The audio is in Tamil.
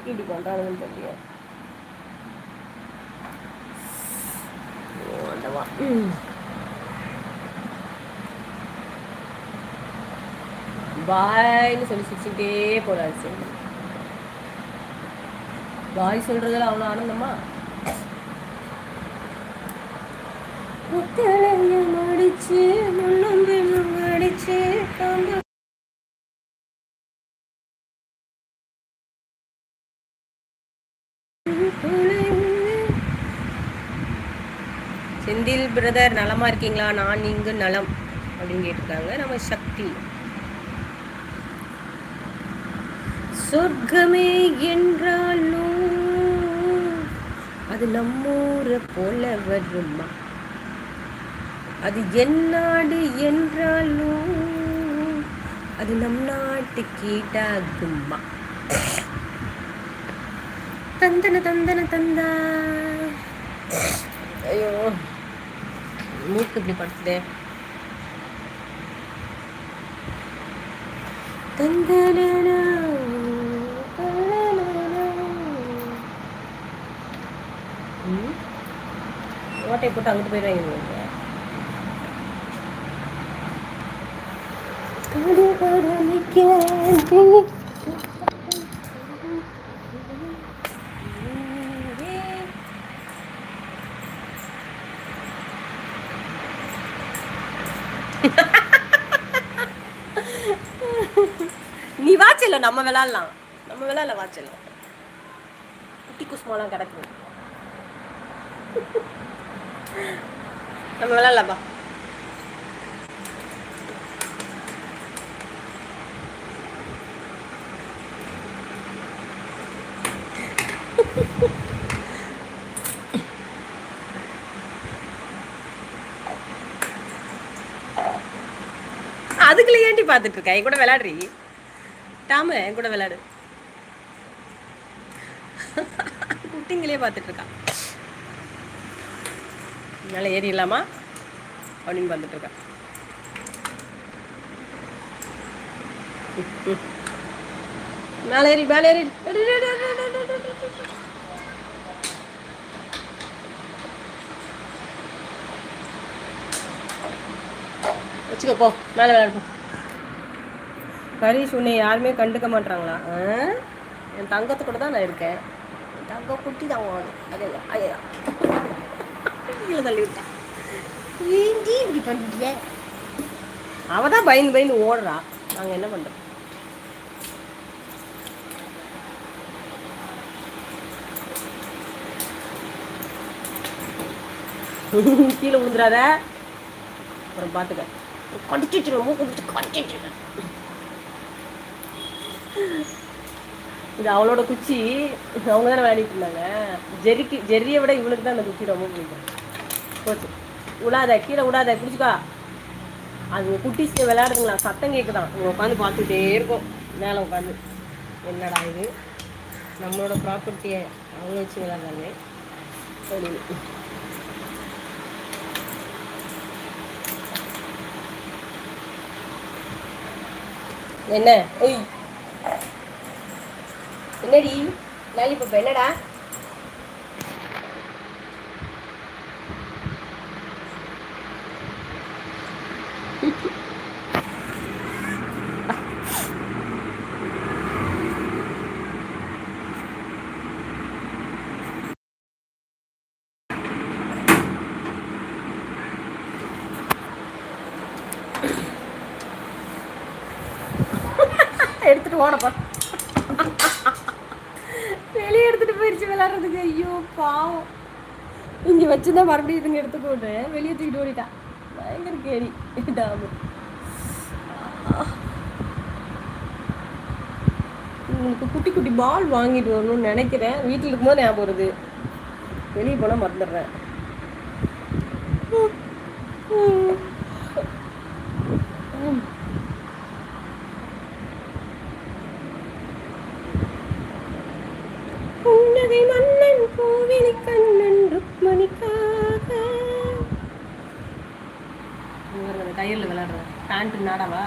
எதுக்கு இப்படி பண்ணுறாங்கன்னு தெரியல. பாய்னு சொல்லி சிரிச்சுக்கிட்டே போறாரு சரி பாய் சொல்றதுல அவ்வளோ ஆனந்தமா? முத்தலையும் அடிச்சு முன்னும் அடிச்சு செந்தில் பிரதர் நலமா இருக்கீங்களா? நான் இங்கு நலம் அப்படின்னு கேட்டிருக்காங்க. நம்ம சக்தி. சொர்க்கமே என்றாலும் அது நம்மூரை போல வருமா? அது என் நாடு என்றாலும் அது நம் நாட்டு கீட்டாகுமா தந்தன தந்தன தந்தா ஐயோ மூக்கு இப்படி படுத்துதே தந்தனா ஓட்டையை போட்டு அங்கிட்டு போயிடுவாங்க நீங்க. கடு கடு நீ வாச்சல நம்ம விளாடலாம். நம்ம விளாடல வாச்சல குட்டி குஸ்மாலாம் கிடக்குது நம்ம விளாட்லாப்பா Thank you. ஏன்டி பார்த்துட்டு இருக்க? என் கூட விளையாடுறி? டாம என் கூட விளையாடு. குட்டிங்களே பார்த்துட்டு இருக்கா. மேலே இல்லாமா அப்படின்னு பார்த்துட்டு இருக்கா. மேலே ஏறி மேலே ஏறி. வச்சுக்கோ போ. மேலே விளையாடு ஹரிஷ் உன்னை யாருமே கண்டுக்க மாட்டாங்களா ஆ? என் தங்கத்து கூட தான் நான் இருக்கேன். என் தங்க குட்டி தான் வாங்க அதே கீழே தள்ளி விட்டேன் ஏண்டி இப்படி பண்ணுறீங்க அவ தான் பயந்து பயந்து ஓடுறா. நாங்கள் என்ன பண்ணுறோம் கீழே விழுந்துடாத அப்புறம் பார்த்துக்க கடிச்சிட்டு ரொம்ப குடிச்சு கடிச்சிட்டு இது அவளோட குச்சி. அவங்க தானே விளையாடிட்டு இருந்தாங்க. ஜெரிக்கு ஜெர்ரியை விட இவளுக்கு தான் அந்த குச்சி ரொம்ப பிடிக்கும். போச்சு. விடாத கீழே விடாத குடிச்சுக்கா. அது குட்டிஸ் விளையாடுதுங்களா? சத்தம் கேட்குதான் இவங்க உட்காந்து பார்த்துக்கிட்டே இருக்கும். மேலே உட்காந்து என்னடா இது? நம்மளோட ப்ராப்பர்ட்டியை அவங்க வச்சு விளையாடுறாங்க என்ன? ஓய் என்னடி? லாலிபப் என்னடா? எடுத்துட்டு ஓடப்பா வெளியே எடுத்துட்டு போயிடுச்சு விளாட்றதுக்கு ஐயோ பாவம். இங்க வச்சுதான் மறுபடியும் இதுங்க எடுத்துக்கோட்டு வெளியே தூக்கிட்டு ஓடிட்டா. பயங்கர கேடி டாமு உங்களுக்கு குட்டி குட்டி பால் வாங்கிட்டு வரணும்னு நினைக்கிறேன். வீட்டில் இருக்கும்போது ஞாபகம் வருது. வெளியே போனால் மறந்துடுறேன். புன்னகை மன்னன் கோவிலி கண்ணன் ருக்மணிக்காக. கையில் விளையாடுறேன் பேண்ட் நாடாவா?